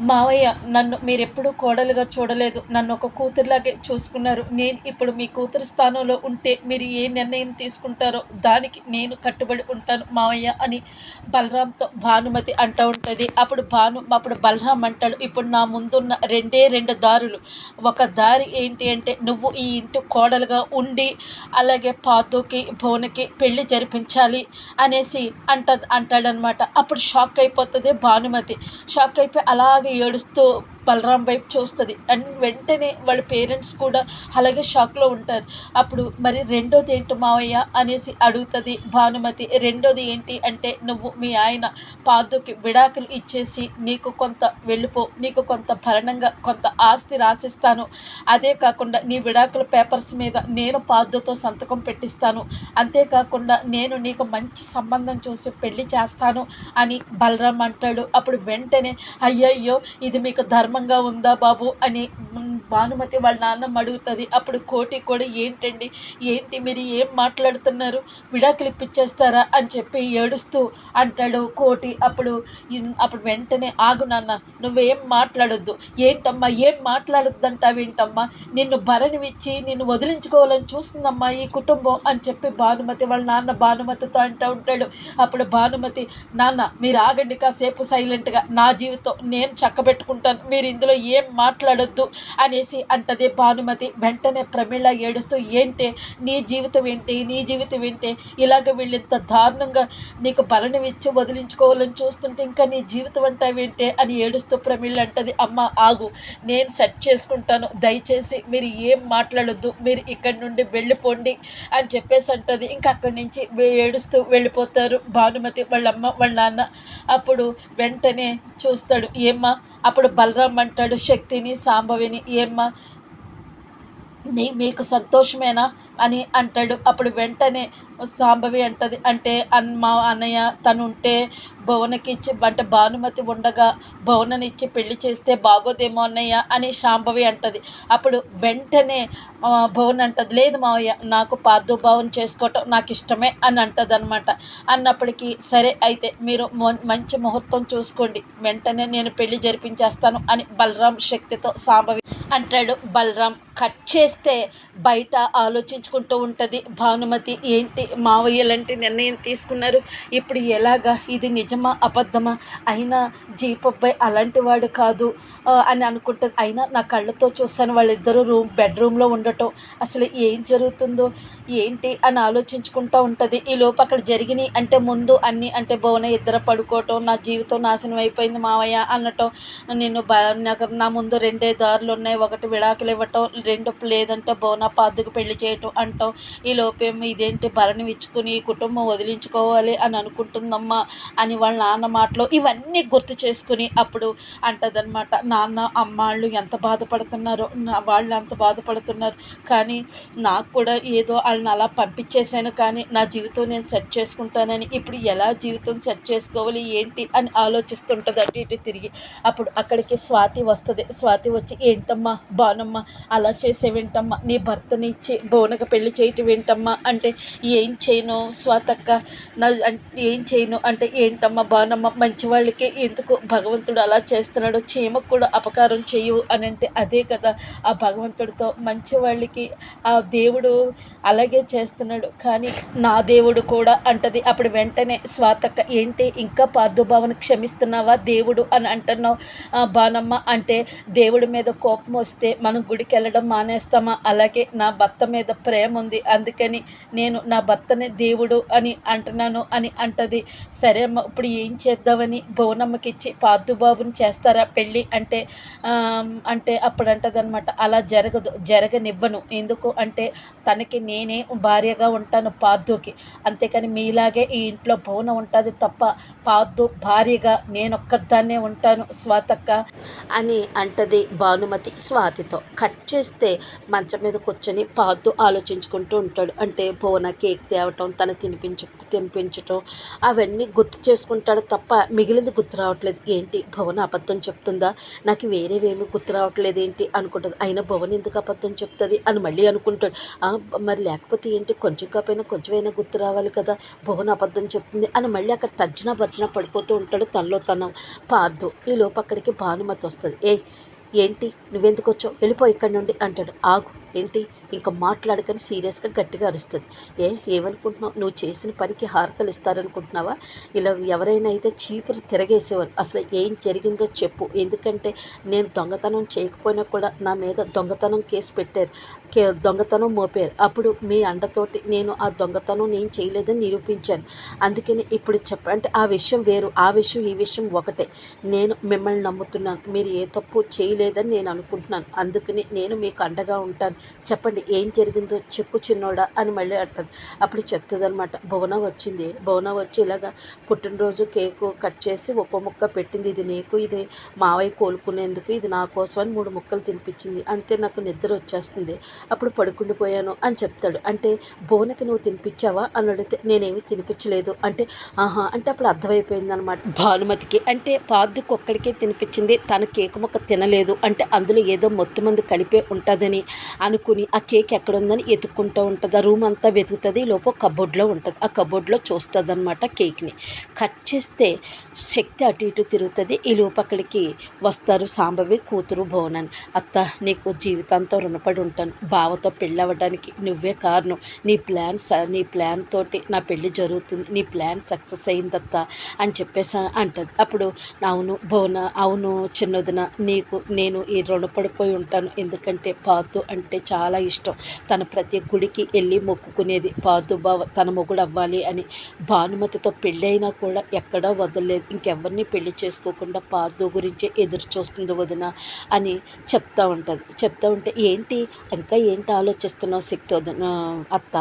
మావయ్య నన్ను మీరు ఎప్పుడూ కోడలుగా చూడలేదు. నన్ను ఒక కూతురులాగే చూసుకున్నారు. నేను ఇప్పుడు మీ కూతురు స్థానంలో ఉంటే మీరు ఏ నిర్ణయం తీసుకుంటారో దానికి నేను కట్టుబడి ఉంటాను మావయ్య అని బలరాంతో భానుమతి అంటూ ఉంటుంది. అప్పుడు భాను అప్పుడు బలరాం అంటాడు ఇప్పుడు నా ముందున్న రెండే రెండు దారులు. ఒక దారి ఏంటి అంటే నువ్వు ఈ ఇంటి కోడలుగా ఉండి అలాగే పాతుకి భువనకి పెళ్ళి జరిపించాలి అనేసి అంట అంటాడనమాట అప్పుడు షాక్ అయిపోతుంది భానుమతి. షాక్ అయిపోయి అలాగే ఏడుస్తూ బలరాం వైపు చూస్తుంది. అండ్ వెంటనే వాళ్ళ పేరెంట్స్ కూడా అలాగే షాక్లో ఉంటారు. అప్పుడు మరి రెండోది ఏంటి మావయ్య అనేసి అడుగుతుంది భానుమతి. రెండోది ఏంటి అంటే నువ్వు మీ ఆయన పాదుకి విడాకులు ఇచ్చేసి నీకు కొంత వెళ్ళిపో నీకు కొంత భరణంగా కొంత ఆస్తి రాసిస్తాను. అదే కాకుండా నీ విడాకుల పేపర్స్ మీద నేను పాదుతో సంతకం పెట్టిస్తాను. అంతేకాకుండా నేను నీకు మంచి సంబంధం చూసి పెళ్ళి చేస్తాను అని బలరాం అంటాడు. అప్పుడు వెంటనే అయ్యయ్యో ఇది మీకు ధర్మ ధర్మంగా ఉందా బాబు అని భానుమతి వాళ్ళ నాన్నమ్మ అడుగుతుంది. అప్పుడు కోటి కూడా ఏంటండి? ఏంటి మీరు ఏం మాట్లాడుతున్నారు? విడాకులు ఇప్పించేస్తారా అని చెప్పి ఏడుస్తూ అంటాడు కోటి. అప్పుడు అప్పుడు వెంటనే ఆగు నాన్న నువ్వేం మాట్లాడొద్దు. ఏంటమ్మా ఏం మాట్లాడొద్దంటావేంటమ్మా? నిన్ను భరణివిచ్చి నిన్ను వదిలించుకోవాలని చూస్తుందమ్మా ఈ కుటుంబం అని చెప్పి భానుమతి వాళ్ళ నాన్న భానుమతితో అంటూ ఉంటాడు. అప్పుడు భానుమతి నాన్న మీరు ఆగండి కాసేపు సైలెంట్గా. నా జీవితం నేను చక్కబెట్టుకుంటాను. మీరు ఇందులో ఏం మాట్లాడొద్దు అనేసి అంటది భానుమతి. వెంటనే ప్రమీళ ఏడుస్తూ ఏంటి? నీ జీవితం ఏంటి? నీ జీవితం ఏంటి? ఇలాగ వీళ్ళింత దారుణంగా నీకు బలం ఇచ్చి వదిలించుకోవాలని చూస్తుంటే ఇంకా నీ జీవితం అంటావేంటి అని ఏడుస్తూ ప్రమీళ అంటది అమ్మ ఆగు. నేను సెట్ చేసుకుంటాను. దయచేసి మీరు ఏం మాట్లాడొద్దు. మీరు ఇక్కడి నుండి వెళ్ళిపోండి. అని చెప్పేసి అంటది. ఇంకా అక్కడి నుంచి ఏడుస్తూ వెళ్ళిపోతారు భానుమతి వాళ్ళ అమ్మ వాళ్ళ నాన్న. అప్పుడు వెంటనే చూస్తాడు ఏమ్మా? అప్పుడు బలరాం అంటాడు శక్తిని సాంభవిని ఏమ్మా? నీ మీకు సంతోషమేనా? అని అంటాడు. అప్పుడు వెంటనే సాంబవి అంటది అంటే అన్ మా అన్నయ్య తను ఉంటే భువనకి ఇచ్చి అంటే భానుమతి ఉండగా భువనని ఇచ్చి పెళ్ళి చేస్తే బాగోదేమో అన్నయ్య అని శాంభవి అంటది. అప్పుడు వెంటనే భువన్ అంటది లేదు మావయ్య నాకు పార్థుభావం చేసుకోవటం నాకు ఇష్టమే అని అంటది అనమాట అన్నప్పటికీ సరే అయితే మీరు మంచి ముహూర్తం చూసుకోండి వెంటనే నేను పెళ్ళి జరిపించేస్తాను అని బలరాం శక్తితో సాంబవి అంటాడు. బలరాం కట్ చేస్తే బయట ఆలోచించుకుంటూ ఉంటుంది. భానుమతి ఏంటి మావయ్య లాంటి నిర్ణయం తీసుకున్నారు? ఇప్పుడు ఎలాగా? ఇది నిజమా? అబద్ధమా? అయినా జీపబ్బాయి అలాంటి వాడు కాదు అని అనుకుంటుంది. అయినా నా కళ్ళతో చూస్తాను వాళ్ళిద్దరూ రూమ్ బెడ్రూమ్లో ఉండటం. అసలు ఏం జరుగుతుందో ఏంటి అని ఆలోచించుకుంటూ ఉంటుంది. ఈ లోపు అక్కడ జరిగినాయి అంటే ముందు అన్నీ అంటే భువన ఇద్దరు పడుకోవటం నా జీవితం నాశనం అయిపోయింది మావయ్య అనటం. నేను బ నాకు నా ముందు రెండే దారులు ఉన్నాయి ఒకటి విడాకులు ఇవ్వటం రెండు లేదంటే బోనా పాదుకు పెళ్ళి చేయటం. అంటాం ఈ లోపేమో ఇదేంటి? భరణి ఇచ్చుకుని ఈ కుటుంబం వదిలించుకోవాలి అని అనుకుంటుందమ్మా అని వాళ్ళ నాన్న మాటలు ఇవన్నీ గుర్తు చేసుకుని అప్పుడు అంటదనమాట నాన్న అమ్మాళ్ళు ఎంత బాధపడుతున్నారో? నా వాళ్ళు ఎంత బాధపడుతున్నారు? కానీ నాకు కూడా ఏదో వాళ్ళని అలా పంపించేశాను కానీ నా జీవితం నేను సెట్ చేసుకుంటానని ఇప్పుడు ఎలా జీవితం సెట్ చేసుకోవాలి? ఏంటి? అని ఆలోచిస్తుంటుంది అటు ఇటు తిరిగి. అప్పుడు అక్కడికి స్వాతి వస్తుంది. స్వాతి వచ్చి ఏంటమ్మా? బానమ్మ అలా చేసేవేంటమ్మా? నీ భర్తని ఇచ్చి బోనక పెళ్ళి చేయటం ఏంటమ్మా? అంటే ఏం చేయను స్వాతక్క? నా ఏం చేయను? అంటే ఏంటమ్మా బానమ్మ? మంచి వాళ్ళకి ఎందుకు భగవంతుడు అలా చేస్తున్నాడు చీమకు కూడా అపకారం చేయు అని అంటే అదే కదా. ఆ భగవంతుడితో మంచి వాళ్ళకి ఆ దేవుడు అలాగే చేస్తున్నాడు. కానీ నా దేవుడు కూడా అంటది అప్పుడు వెంటనే స్వాతక్క ఏంటి ఇంకా పార్థుభావను క్షమిస్తున్నావా దేవుడు అని అంటున్నావు? "ఆ, బానమ్మ అంటే దేవుడి మీద కోపం వస్తే మనం గుడికి వెళ్ళడం మానేస్తామా? అలాగే నా భర్త మీద ప్రేమ ఉంది అందుకని నేను నా భర్తని దేవుడు అని అంటున్నాను అని అంటది. సరే అమ్మ ఇప్పుడు ఏం చేద్దామని భువనమ్మకి ఇచ్చి పార్థుబాబుని చేస్తారా పెళ్ళి అంటే అంటే అప్పుడు అంటదనమాట అలా జరగదు జరగనివ్వను. ఎందుకు అంటే తనకి నేనే భార్యగా ఉంటాను పార్థుకి. అంతేకాని మీలాగే ఈ ఇంట్లో భువన ఉంటుంది తప్ప పార్థు భార్యగా నేనొక్కదాన్నే ఉంటాను స్వాతక్క అని అంటది భానుమతి స్వాతితో. కట్ చేస్తే మంచం మీద కూర్చొని పార్థు ఆలోచన ఆలోచించుకుంటూ ఉంటాడు. అంటే భువన కేక్ తేవటం తను తినిపించ తినిపించటం అవన్నీ గుర్తు చేసుకుంటాడు తప్ప మిగిలింది గుర్తు రావట్లేదు. ఏంటి? భువన అబద్ధం చెప్తుందా? నాకు వేరేవేమి గుర్తు రావట్లేదు ఏంటి? అనుకుంటుంది. అయినా భువన ఎందుకు అబద్ధం చెప్తుంది? అని మళ్ళీ అనుకుంటాడు. మరి లేకపోతే ఏంటి? కొంచెం కాకపోయినా కొంచెమైనా గుర్తు రావాలి కదా. భువన అబద్ధం చెప్తుంది అని మళ్ళీ అక్కడ తర్జన భర్జన పడిపోతూ ఉంటాడు తనలో తన పార్దు ఈ లోపు అక్కడికి భానుమతి వస్తుంది. ఏ ఏంటి? నువ్వెందుకు వచ్చావు? వెళ్ళిపో ఇక్కడి నుండి అంటాడు. ఆగు. ఏంటి? ఇంకా మాట్లాడకని సీరియస్గా గట్టిగా అరుస్తుంది. ఏ ఏమనుకుంటున్నావు? నువ్వు చేసిన పనికి హారతలు ఇస్తారనుకుంటున్నావా? ఇలా ఎవరైనా అయితే చీపులు తిరగేసేవారు అసలు ఏం జరిగిందో చెప్పు. ఎందుకంటే నేను దొంగతనం చేయకపోయినా కూడా నా మీద దొంగతనం కేసు పెట్టారు. కే దొంగతనం మోపారు. అప్పుడు మీ అండతోటి నేను ఆ దొంగతనం నేను చేయలేదని నిరూపించాను. అందుకని ఇప్పుడు చెప్ప అంటే ఆ విషయం వేరు. ఆ విషయం ఈ విషయం ఒకటే. నేను మిమ్మల్ని నమ్ముతున్నాను. మీరు ఏ తప్పు చేయలేదని నేను అనుకుంటున్నాను. అందుకని నేను మీకు అండగా ఉంటాను. చెప్పండి ఏం జరిగిందో చెప్పు చిన్నోడా అని మళ్ళీ అంటుంది. అప్పుడు చెప్తుంది అనమాట భువన వచ్చింది భువన వచ్చి ఇలాగా పుట్టినరోజు కేకు కట్ చేసి ఒక్కో ముక్క పెట్టింది ఇది నీకు ఇది మావయ్య కోలుకునేందుకు ఇది నా కోసం అని మూడు ముక్కలు తినిపించింది. అంతే నాకు నిద్ర వచ్చేస్తుంది అప్పుడు పడుకుండిపోయాను అని చెప్తాడు. అంటే భువనకి నువ్వు తినిపించావా? అని అడిగితే నేనేమి తినిపించలేదు. అంటే ఆహా అంటే అప్పుడు అర్థమైపోయింది అనమాట భానుమతికి. అంటే పాదుకు ఒక్కడికే తినిపించింది తన కేకు ముక్క తినలేదు అంటే అందులో ఏదో మొత్తం మంది కలిపే ఉంటుందని అనుకుని ఆ కేక్ ఎక్కడ ఉందని వెతుక్కుంటూ ఉంటుంది. ఆ రూమ్ అంతా వెతుకుతుంది. లోపు కబోర్డ్లో ఉంటుంది. ఆ కబోర్డ్లో చూస్తుంది అనమాట కేక్ని. కట్ చేస్తే శక్తి అటు ఇటు తిరుగుతుంది. ఈ లోపు అక్కడికి వస్తారు సాంబవి కూతురు భువనని అత్త నీకు జీవితాంతం రుణపడి ఉంటాను. బావతో పెళ్ళి అవ్వడానికి నువ్వే కారణం. నీ ప్లాన్ స నీ ప్లాన్ తోటి నా పెళ్ళి జరుగుతుంది. నీ ప్లాన్ సక్సెస్ అయిందత్త అని చెప్పేసి అంటుంది. అప్పుడు అవును భువన అవును చిన్నదిన నీకు నేను ఈ రుణపడిపోయి ఉంటాను. ఎందుకంటే పాతు అంటే అంటే చాలా ఇష్టం. తన ప్రతి గుడికి వెళ్ళి మొక్కుకునేది పాతు బావ తన మొగుడు అవ్వాలి అని. భానుమతితో పెళ్ళైనా కూడా ఎక్కడా వదలలేదు. ఇంకెవరిని పెళ్ళి చేసుకోకుండా పాతు గురించే ఎదురు చూస్తుంది వదిన అని చెప్తా ఉంటుంది. చెప్తా ఉంటే ఏంటి? ఇంకా ఏంటి ఆలోచిస్తున్నావు శక్తి వదిన అత్త?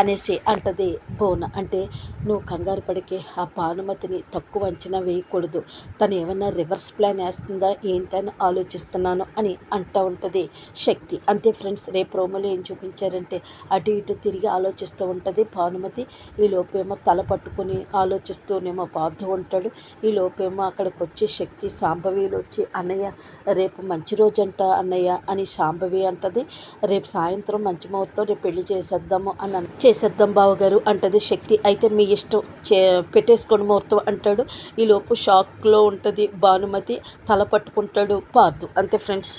అనేసి అంటది బోన. అంటే నువ్వు కంగారు పడికే ఆ భానుమతిని తక్కువ అంచనా వేయకూడదు. తను ఏమన్నా రివర్స్ ప్లాన్ వేస్తుందా ఏంటని ఆలోచిస్తున్నాను అని అంటూ ఉంటుంది శక్తి. అంతే ఫ్రెండ్స్ రేపు రోమలో ఏం చూపించారంటే అటు ఇటు తిరిగి ఆలోచిస్తూ ఉంటుంది. భానుమతి ఈ లోపేమో తల పట్టుకుని ఆలోచిస్తూనేమో పార్థు ఉంటాడు. ఈ లోపేమో అక్కడికి వచ్చి శక్తి సాంబవీలు వచ్చి అన్నయ్య రేపు మంచి రోజంట అన్నయ్య అని సాంబవి అంటది. రేపు సాయంత్రం మంచి ముహూర్తం రేపు పెళ్ళి చేసేద్దాము అని చేసేద్దాం బావగారు అంటది శక్తి. అయితే మీ ఇష్టం చే పెట్టేసుకోండి ముహూర్తం అంటాడు. ఈ లోపు షాక్లో ఉంటుంది భానుమతి. తల పట్టుకుంటాడు పార్థు అంతే ఫ్రెండ్స్.